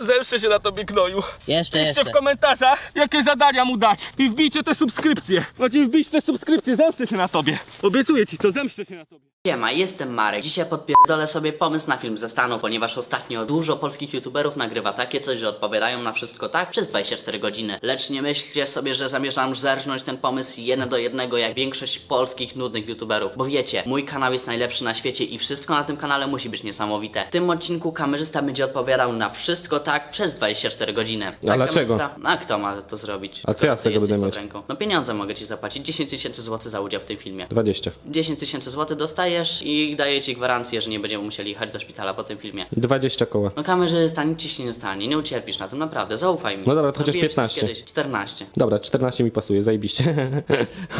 Zemszczę się na tobie gnoju. Jeszcze, Piszcie jeszcze. w komentarzach, jakie zadania mu dać. I wbijcie te subskrypcje. Macie wbić te subskrypcje, zemszczę się na tobie. Obiecuję ci to, zemszczę się na tobie. Siema, jestem Marek. Dzisiaj podpierdolę sobie pomysł na film ze Stanów, ponieważ ostatnio dużo polskich youtuberów nagrywa takie coś, że odpowiadają na wszystko tak przez 24 godziny. Lecz nie myślcie sobie, że zamierzam zerżnąć ten pomysł jeden do jednego jak większość polskich nudnych youtuberów. Bo wiecie, mój kanał jest najlepszy na świecie i wszystko na tym kanale musi być niesamowite. W tym odcinku kamerzysta będzie odpowiadał na wszystko tak przez 24 godziny. Tak, A dlaczego? kamerzysta? A kto ma to zrobić? A co ja z tego będę mieć? ręką? No pieniądze mogę ci zapłacić. 10 tysięcy złotych za udział w tym filmie. 20. 10 tysięcy złotych dostajesz i daję ci gwarancję, że nie będziemy musieli jechać do szpitala po tym filmie. 20 koła. No kamerzysta, nic ci się nie stanie, nie ucierpisz na tym, naprawdę, zaufaj mi. No dobra, to chociaż Zrobiłem ci 15. Kiedyś. 14. Dobra, 14 mi pasuje, zajebiście.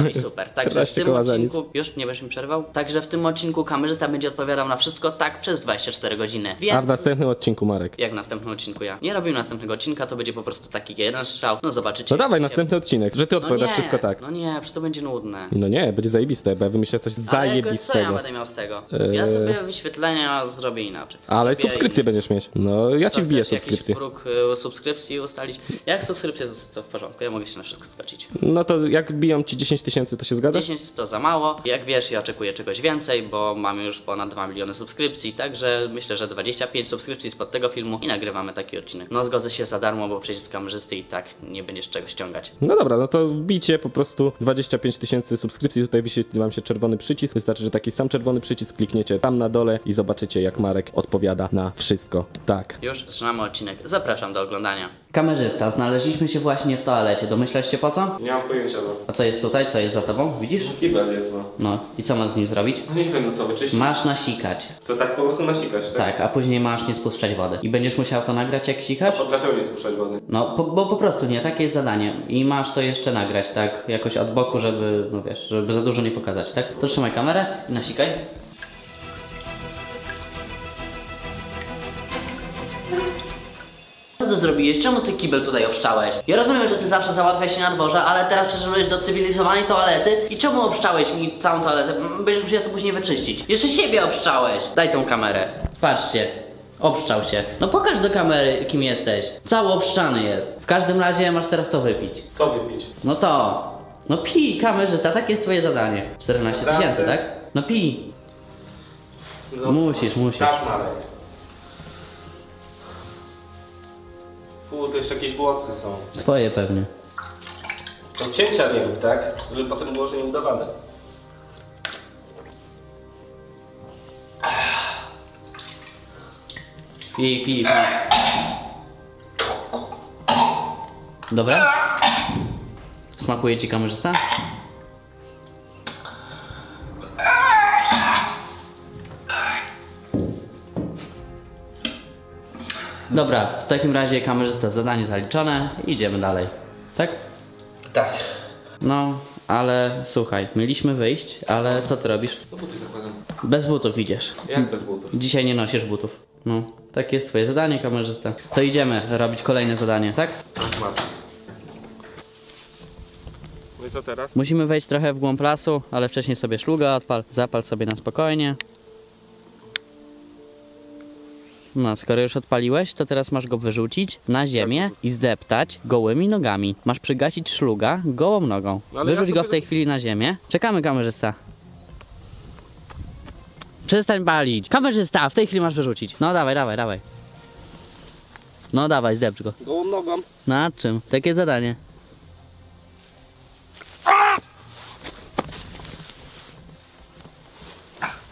No i super. Także w 14 tym odcinku, już nie będziesz mi przerwał? Także w tym odcinku kamerzysta będzie odpowiadał na wszystko tak przez 24 godziny. Więc... A w następnym odcinku Marek. Jak w następnym odcinku ja. Nie robimy następnego odcinka, to będzie po prostu taki jeden strzał. No zobaczycie. No dawaj, następny odcinek, że ty No odpowiadasz nie, wszystko tak. No nie, przecież to będzie nudne. No nie, będzie zajebiste, bo ja wymyślę coś Ale co ja zajebistego. będę miał z tego? Ja Eee. sobie wyświetlenia zrobię inaczej. Ale Zrobię subskrypcję będziesz mieć. No, ja Co ci wbiję chcesz, jakiś subskrypcję. próg y, subskrypcji ustalić? Jak subskrypcja to, to w porządku, ja mogę się na wszystko zgodzić. No to jak biją ci 10 tysięcy, to się zgadzasz? 10 to za mało. Jak wiesz, ja oczekuję czegoś więcej, bo mamy już ponad 2 miliony subskrypcji, także myślę, że 25 subskrypcji spod tego filmu i nagrywamy taki odcinek. No zgodzę się za darmo, bo przecież z kamerzysty i tak nie będziesz czego ściągać. No dobra, no to wbijcie po prostu 25 tysięcy subskrypcji, tutaj wyświetli wam się czerwony przycisk, wystarczy, że taki sam czerwony przycisk klikniecie tam na dole i zobaczycie jak Marek odpowiada na wszystko. Tak. Już zaczynamy odcinek. Zapraszam do oglądania. Kamerzysta, znaleźliśmy się właśnie w toalecie. Domyślasz się po co? Nie mam pojęcia, no. A co jest tutaj? Co jest za tobą? Widzisz? Kibel jest, no. No i co masz z nim zrobić? No nie wiem, no co, wyczyścić. Masz nasikać. To tak po prostu nasikać, tak? Tak, a później masz nie spuszczać wody. I będziesz musiał to nagrać jak sikasz? A dlaczego nie spuszczać wody? No, po, bo po prostu nie, takie jest zadanie. I masz to jeszcze nagrać, tak, jakoś od boku, żeby, no wiesz, żeby za dużo nie pokazać, tak? To trzymaj kamerę i nasikaj. Co ty zrobiłeś? Czemu ty kibel tutaj obszczałeś? Ja rozumiem, że ty zawsze załatwiasz się na dworze, ale teraz przeszedłeś do cywilizowanej toalety i czemu obszczałeś mi całą toaletę? Będziesz musiał to później wyczyścić. Jeszcze siebie obszczałeś. Daj tą kamerę. Patrzcie. Obszczał się. No pokaż do kamery, kim jesteś. Cały obszczany jest. W każdym razie masz teraz to wypić. Co wypić? No to. No pij, kamerzysta, takie jest twoje zadanie. 14 Naprawdę? tysięcy, tak? No pij. No, Musisz, musisz. Tak, Marek. Fu, to jeszcze jakieś włosy są. Twoje pewnie. To cięcia nie rób, tak? Żeby potem było, że nieudawane. Pij, pij, pij. Dobra? Smakuje ci kamerzysta? Dobra, w takim razie kamerzysta zadanie zaliczone, idziemy dalej. Tak? Tak. No, ale słuchaj, mieliśmy wyjść, ale co ty robisz? No buty zakładam. Bez butów idziesz. Jak bez butów? Dzisiaj nie nosisz butów. No, takie jest twoje zadanie, kamerzysta. To idziemy robić kolejne zadanie, tak? Tak, Marek. No i co teraz? Musimy wejść trochę w głąb lasu, ale wcześniej sobie szluga odpal, zapal sobie na spokojnie. No, skoro już odpaliłeś, to teraz masz go wyrzucić na ziemię i zdeptać gołymi nogami. Masz przygasić szluga gołą nogą. No, ale ja Wyrzuć go sobie w tej chwili na ziemię. Czekamy, kamerzysta. Przestań palić. Kamerzysta, w tej chwili masz wyrzucić. No dawaj, dawaj, dawaj. No dawaj, zdepcz go. Gołą nogą. Na czym? Takie zadanie.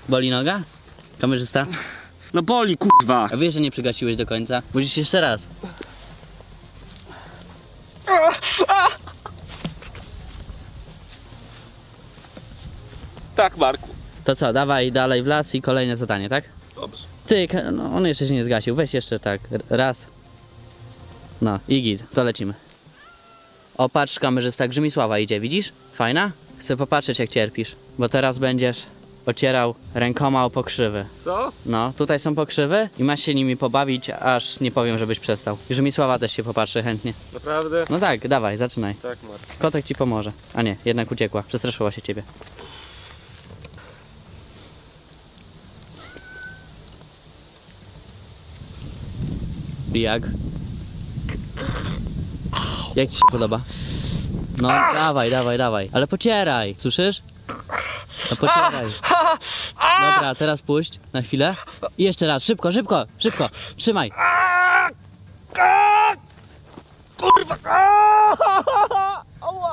Boli noga? Kamerzysta? No boli, kurwa. A wiesz, że nie przygasiłeś do końca? Musisz jeszcze raz. Tak, Marku. To co, dawaj dalej w las i kolejne zadanie, tak? Dobrze. Ty, ka- no on jeszcze się nie zgasił. Weź jeszcze tak, r- raz. No, i git, to lecimy. O, patrz, kamerzysta Grzymisława idzie, widzisz? Fajna? Chcę popatrzeć jak cierpisz, bo teraz będziesz ocierał rękoma o pokrzywy. Co? No, tutaj są pokrzywy i masz się nimi pobawić, aż nie powiem, żebyś przestał. Grzymisława też się popatrzy chętnie. Naprawdę? No tak, dawaj, zaczynaj. Tak, Marek. Kotek ci pomoże. A nie, jednak uciekła, przestraszyła się ciebie. I jak? Jak ci się podoba? No dawaj, dawaj, dawaj. Ale pocieraj, słyszysz? No pocieraj. Dobra, teraz puść na chwilę. I jeszcze raz, szybko, szybko, szybko. Trzymaj.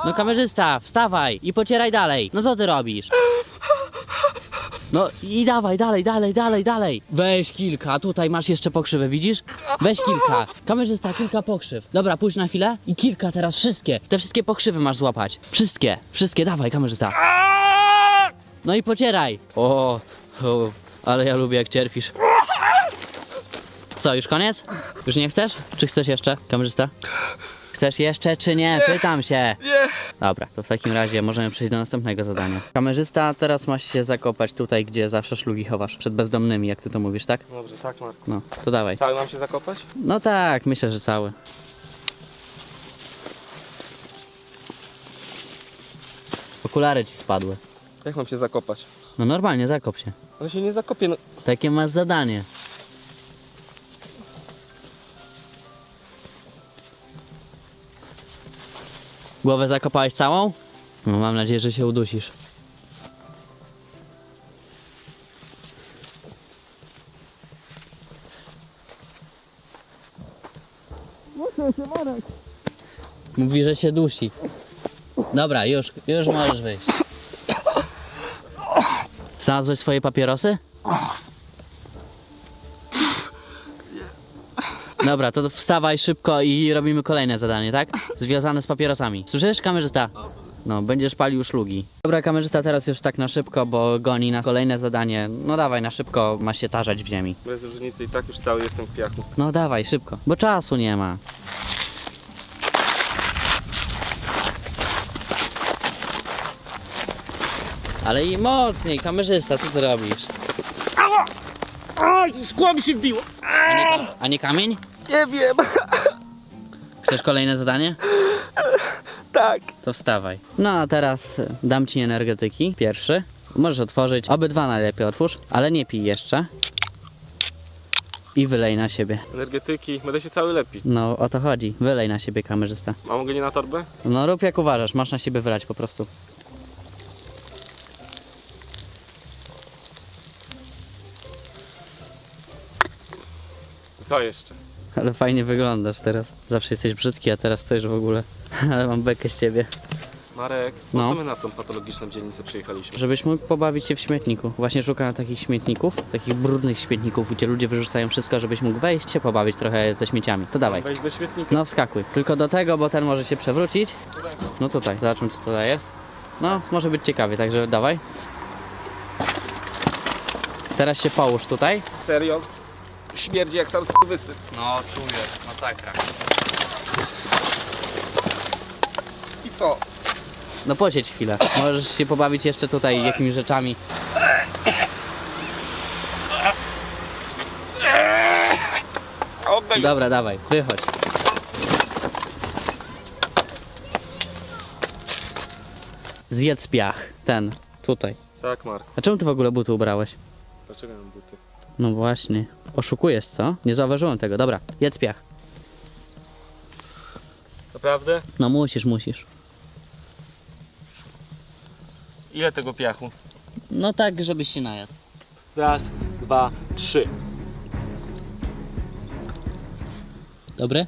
No kamerzysta, wstawaj i pocieraj dalej. No co ty robisz? No i dawaj, dalej, dalej, dalej, dalej. Weź kilka, tutaj masz jeszcze pokrzywę, widzisz? Weź kilka. Kamerzysta, kilka pokrzyw. Dobra, pójdź na chwilę i kilka teraz, wszystkie. Te wszystkie pokrzywy masz złapać. Wszystkie, wszystkie, dawaj, kamerzysta. No i pocieraj. O, o, ale ja lubię jak cierpisz. Co, już koniec? Już nie chcesz? Czy chcesz jeszcze, kamerzysta? Chcesz jeszcze czy nie? Pytam się. Nie. Dobra, to w takim razie możemy przejść do następnego zadania. Kamerzysta, teraz masz się zakopać tutaj, gdzie zawsze szlugi chowasz. Przed bezdomnymi, jak ty to mówisz, tak? Dobrze, tak Mark. No, to dawaj. Cały mam się zakopać? No tak, myślę, że cały. Okulary ci spadły. Jak mam się zakopać? No normalnie, zakop się. Ale się nie zakopię, no. Takie masz zadanie. Głowę zakopałeś całą? No mam nadzieję, że się udusisz. Mówi, że się dusi. Dobra, już, już możesz wyjść. Znalazłeś swoje papierosy? Dobra, to wstawaj szybko i robimy kolejne zadanie, tak? Związane z papierosami. Słyszysz, kamerzysta? No, będziesz palił szlugi. Dobra, kamerzysta, teraz już tak na szybko, bo goni nas kolejne zadanie. No dawaj, na szybko, ma się tarzać w ziemi. Bez różnicy i tak już cały jestem w piachu. No dawaj, szybko, bo czasu nie ma. Ale i mocniej, kamerzysta, co ty robisz? Ała! A, szkło mi się wbiło! A nie, a nie kamień? Nie wiem. Chcesz kolejne zadanie? Tak. To wstawaj. No a teraz y, dam ci energetyki. Pierwszy. Możesz otworzyć. Obydwa najlepiej otwórz, ale nie pij jeszcze. I wylej na siebie. Energetyki, będę się cały lepić. No o to chodzi. Wylej na siebie kamerzysta. A mogę nie na torbę? No rób jak uważasz, masz na siebie wylać po prostu. Co jeszcze? Ale fajnie wyglądasz teraz. Zawsze jesteś brzydki, a teraz stoisz w ogóle. Ale mam bekę z ciebie. Marek, po No. co my na tą patologiczną dzielnicę przyjechaliśmy? Żebyś mógł pobawić się w śmietniku. Właśnie szukam takich śmietników, takich brudnych śmietników, gdzie ludzie wyrzucają wszystko, żebyś mógł wejść się pobawić trochę ze śmieciami. To dawaj. Wejść do świetnika. No wskakuj. Tylko do tego, bo ten może się przewrócić. No tutaj, zobaczmy co tutaj jest. No, może być ciekawie, także dawaj. Teraz się połóż tutaj. Serio? Śmierdzi jak sam wysy. No, czuję, masakra. I co? No posiedź chwilę. Możesz się pobawić jeszcze tutaj jakimiś rzeczami. Oddaj. Dobra, dawaj, wychodź. Zjedz piach, ten, tutaj. Tak, Mark. A czemu ty w ogóle buty ubrałeś? Dlaczego mam buty? No właśnie. Oszukujesz, co? Nie zauważyłem tego. Dobra, jedz piach. Naprawdę? No musisz, musisz. Ile tego piachu? No tak, żebyś się najadł. Raz, dwa, trzy. Dobry?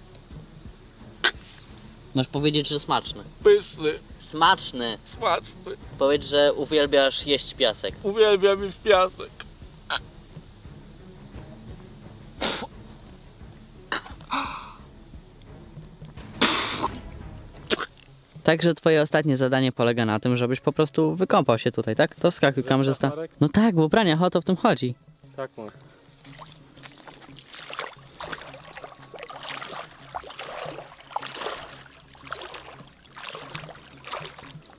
Masz powiedzieć, że smaczny. Pyszny, Smaczny. smaczny. Powiedz, że uwielbiasz jeść piasek. Uwielbiam już piasek. Także twoje ostatnie zadanie polega na tym, żebyś po prostu wykąpał się tutaj, tak? To wskakuj kamerzysta. Marek? No tak, bo ubrania, o to w tym chodzi. Tak, Mark.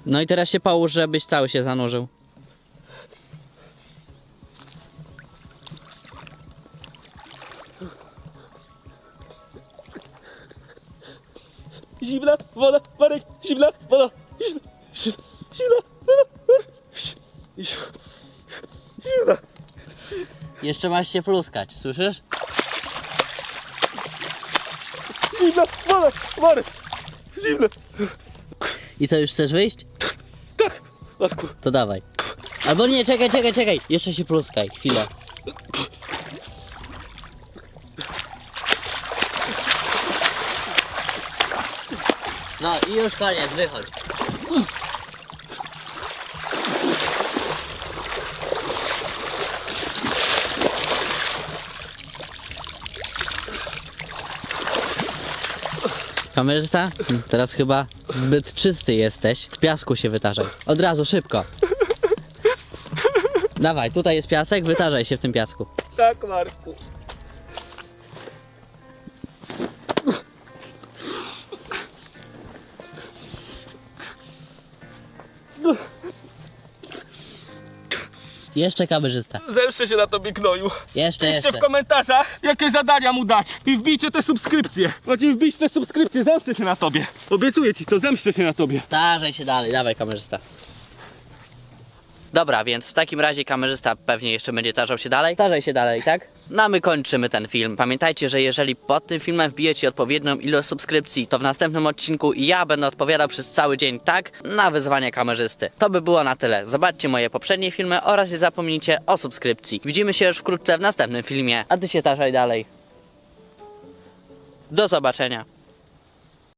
No i teraz się połóż, żebyś cały się zanurzył. Zimna woda, Marek, zimna woda. Zimna, zimna woda. Zimna. Jeszcze masz się pluskać, słyszysz? Zimno, Marek, Marek, zimno. I co, już chcesz wyjść? Tak, Marku. To dawaj. Albo nie, czekaj, czekaj, czekaj. Jeszcze się pluskaj, chwilę. No i już koniec, wychodź. Kamerzysta? Teraz chyba zbyt czysty jesteś. W piasku się wytarzaj. Od razu, szybko. Dawaj, tutaj jest piasek, wytarzaj się w tym piasku. Tak, Marku. Jeszcze kamerzysta. Zemszczę się na tobie, gnoju. Jeszcze, Piszcie jeszcze. w komentarzach, jakie zadania mu dać. I wbijcie te subskrypcje. Macie wbić te subskrypcje, zemszczę się na tobie. Obiecuję ci to, zemszczę się na tobie. Tarzaj się dalej, dawaj kamerzysta. Dobra, więc w takim razie kamerzysta pewnie jeszcze będzie tarzał się dalej. Tarzaj się dalej, tak? No a my kończymy ten film. Pamiętajcie, że jeżeli pod tym filmem wbijecie odpowiednią ilość subskrypcji, to w następnym odcinku ja będę odpowiadał przez cały dzień tak na wyzwanie kamerzysty. To by było na tyle. Zobaczcie moje poprzednie filmy oraz nie zapomnijcie o subskrypcji. Widzimy się już wkrótce w następnym filmie, a ty się tarzaj dalej. Do zobaczenia.